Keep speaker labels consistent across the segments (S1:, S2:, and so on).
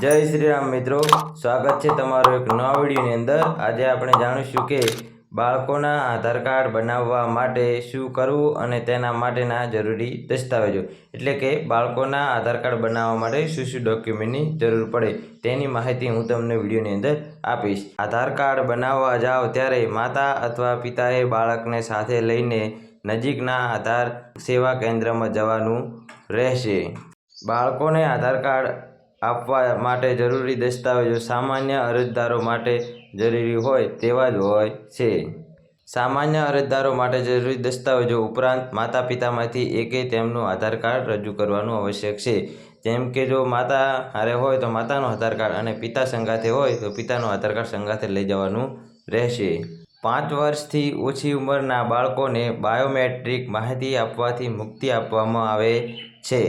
S1: જય શ્રી રામ મિત્રો. સ્વાગત છે તમારો એક નવા વિડીયોની અંદર. આજે આપણે જાણીશું કે બાળકોના આધાર કાર્ડ બનાવવા માટે શું કરવું અને તેના માટેના જરૂરી દસ્તાવેજો. એટલે કે બાળકોના આધાર કાર્ડ બનાવવા માટે શું શું ડોક્યુમેન્ટની જરૂર પડે તેની માહિતી હું તમને વિડીયોની અંદર આપીશ. આધાર કાર્ડ બનાવવા જાઓ ત્યારે માતા અથવા પિતાએ બાળકને સાથે લઈને નજીકના આધાર સેવા કેન્દ્રમાં જવાનું રહેશે. બાળકોને આધાર કાર્ડ આપવા માટે જરૂરી દસ્તાવેજો સામાન્ય અરજદારો માટે જરૂરી હોય તેવા જ હોય છે. સામાન્ય અરજદારો માટે જરૂરી દસ્તાવેજો ઉપરાંત માતા પિતામાંથી એકે તેમનું આધાર કાર્ડ રજૂ કરવાનું આવશ્યક છે. જેમ કે જો માતા હારે હોય તો માતાનું આધાર કાર્ડ અને પિતા સંગાથે હોય તો પિતાનું આધાર કાર્ડ સંગાથે લઈ જવાનું રહેશે. પાંચ વર્ષથી ઓછી ઉંમરના બાળકોને બાયોમેટ્રિક માહિતી આપવાથી મુક્તિ આપવામાં આવે છે.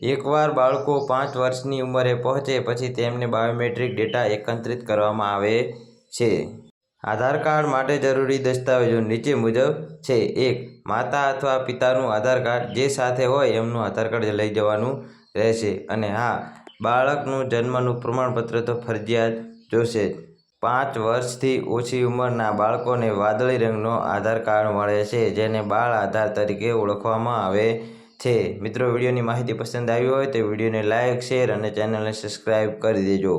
S1: એકવાર બાળકો પાંચ વર્ષની ઉંમરે પહોંચે પછી તેમને બાયોમેટ્રિક ડેટા એકત્રિત કરવામાં આવે છે. આધાર કાર્ડ માટે જરૂરી દસ્તાવેજો નીચે મુજબ છે. એક, માતા અથવા પિતાનું આધાર કાર્ડ જે સાથે હોય એમનું આધાર કાર્ડ લઈ જવાનું રહેશે. અને હા, બાળકનું જન્મનું પ્રમાણપત્ર તો ફરજિયાત જોશે. પાંચ વર્ષથી ઓછી ઉંમરના બાળકોને વાદળી રંગનો આધાર કાર્ડ મળે છે, જેને બાળ આધાર તરીકે ઓળખવામાં આવે છે મિત્રો વિડીયોની માહિતી પસંદ આવી હોય તો વિડીયોને લાઇક શેર અને ચેનલને સબસ્ક્રાઈબ કરી દેજો.